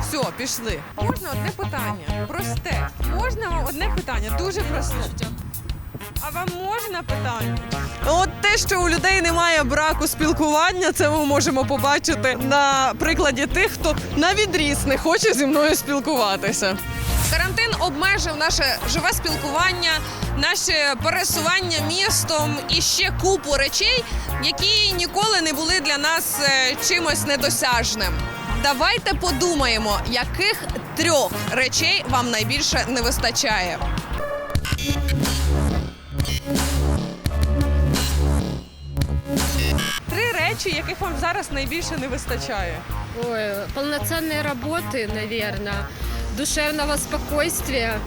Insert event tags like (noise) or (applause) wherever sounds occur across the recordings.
Все, пішли. Можна одне питання? Просте. Можна вам одне питання? Дуже просте. А вам можна питання? От те, що у людей немає браку спілкування, це ми можемо побачити на прикладі тих, хто на відріз не хоче зі мною спілкуватися. Карантин обмежив наше живе спілкування, наше пересування містом і ще купу речей, які ніколи не були для нас е, чимось недосяжним. Давайте подумаємо, яких трьох речей вам найбільше не вистачає. Три речі, яких вам зараз найбільше не вистачає. Ой, полноценной работы, наверное, душевного спокойствия,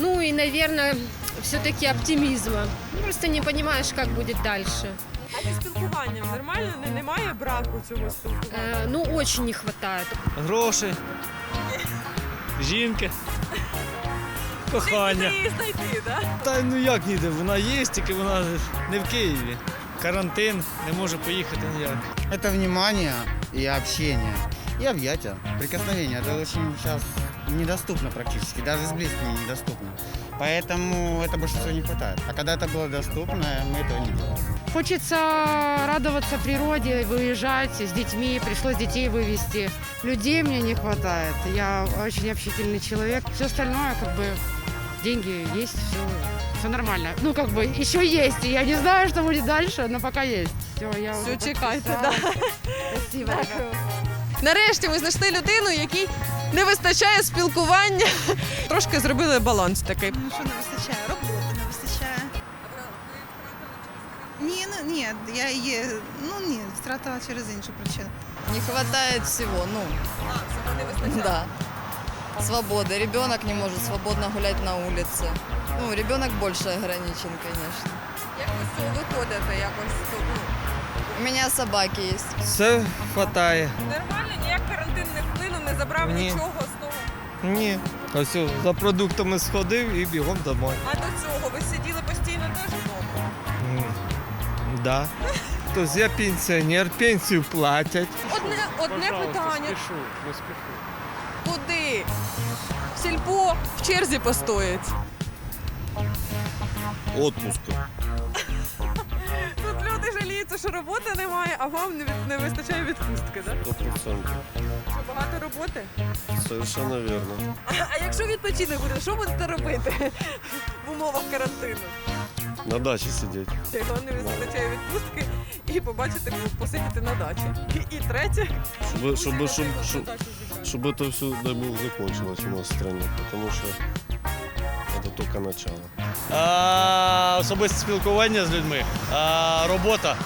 ну и, наверное, все-таки оптимизма. Ну, Просто не понимаешь, как будет дальше. А зі спілкуванням нормально не, немає браку цього спілкування. Э, ну, очень не хватает. Гроші, жінки, кохання. її знайти, так? Та ну як ніде, вона є, тільки вона не в Києві. Карантин, не може поїхати ніяк. Это внимание и общение. И объятия, прикосновения. Это очень сейчас недоступно практически, даже с близкими недоступно. Поэтому это больше всего не хватает. А когда это было доступно, мы этого не делали. Хочется радоваться природе, выезжать с детьми. Пришлось детей вывести. Людей мне не хватает. Я очень общительный человек. Все остальное, как бы, деньги есть, все, все нормально. Ну, как бы, еще есть. И я не знаю, что будет дальше, но пока есть. Все, я Все, уже чекайте, подписала. да. Спасибо. Нарешті ми знайшли людину, якій не вистачає спілкування. Трошки зробили баланс такий. Ну що не вистачає? Роботи не вистачає. Ні, ну ні, я її ну ні, втратила через іншу причину. Не хватает всего, ну, да. Свободы. Ребенок не может свободно гулять на улице. Ну, ребенок больше ограничен, конечно. Як ви з цього виходите якось? У меня собаки есть. Все хватає. Не забрав Ні. нічого з того. Ні. Ось за продуктами сходив і бігом домой. А до цього ви сиділи постійно теж вдома? М, Да. Тобто я пенсіонер, пенсію платять. Одне, одне питання. Куди? В сільпо в черзі постоять. Отпуска Тут люди жаліються, що роботи немає, а вам не, від- не вистачає відпустки, так? 100%. Що багато роботи? Совершенно верно. А, а якщо відпочинок буде, що будете робити в умовах карантину? На даче сидеть. Якщо вам не вистачає відпустки і побачити, посидіти на дачі. І, і третє, Чтобы, чтобы, чтобы, на чтобы, дачу зібрати. чтобы это все, дай бог, закончилось у нас в стране. Потому что это только начало. А, особисте спілкування з людьми. А, робота.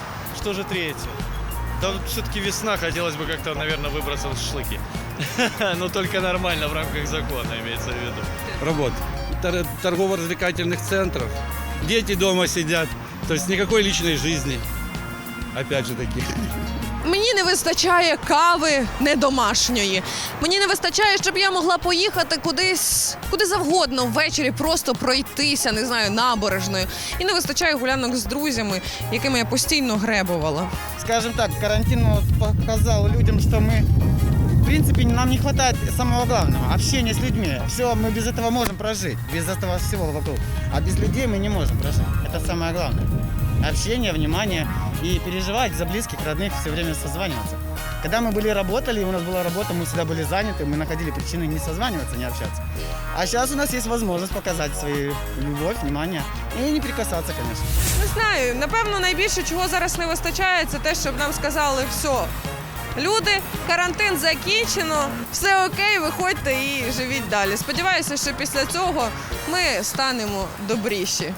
Що ж третє? Да все-таки весна, хотелось бы как-то, наверное, выбраться в шашлыки. (laughs) Но только нормально в рамках закона, имеется в виду. работ, тор- торгово-развлекательных центров. Дети дома сидят, то есть никакой личной жизни. Опять же таки. Мені не вистачає кави не домашньої. Мені не вистачає, щоб я могла поїхати кудись, куди завгодно ввечері, просто пройтися, не знаю, набережною. І не вистачає гулянок з друзями, якими я постійно гребувала. Скажем так, карантин вот показал людям, что мы, в принципе, нам не хватает самого главного – общения с людьми. Все, мы без этого можем прожить, без этого всего вокруг. А без людей мы не можем прожить. Это самое главное. Общение, внимание и переживать за близких, родных, все время созваниваться. Когда мы были работали, у нас была работа, мы всегда были заняты, мы находили причины не созваниваться, не общаться. А сейчас у нас есть возможность показать свою любовь, внимание и не прикасаться, конечно. Не знаю, напевно, найбільше чого зараз не вистачає, це те, щоб нам сказали все. Люди, карантин закінчено, все окей, виходьте і живіть далі. Сподіваюся, що після цього ми станемо добріші.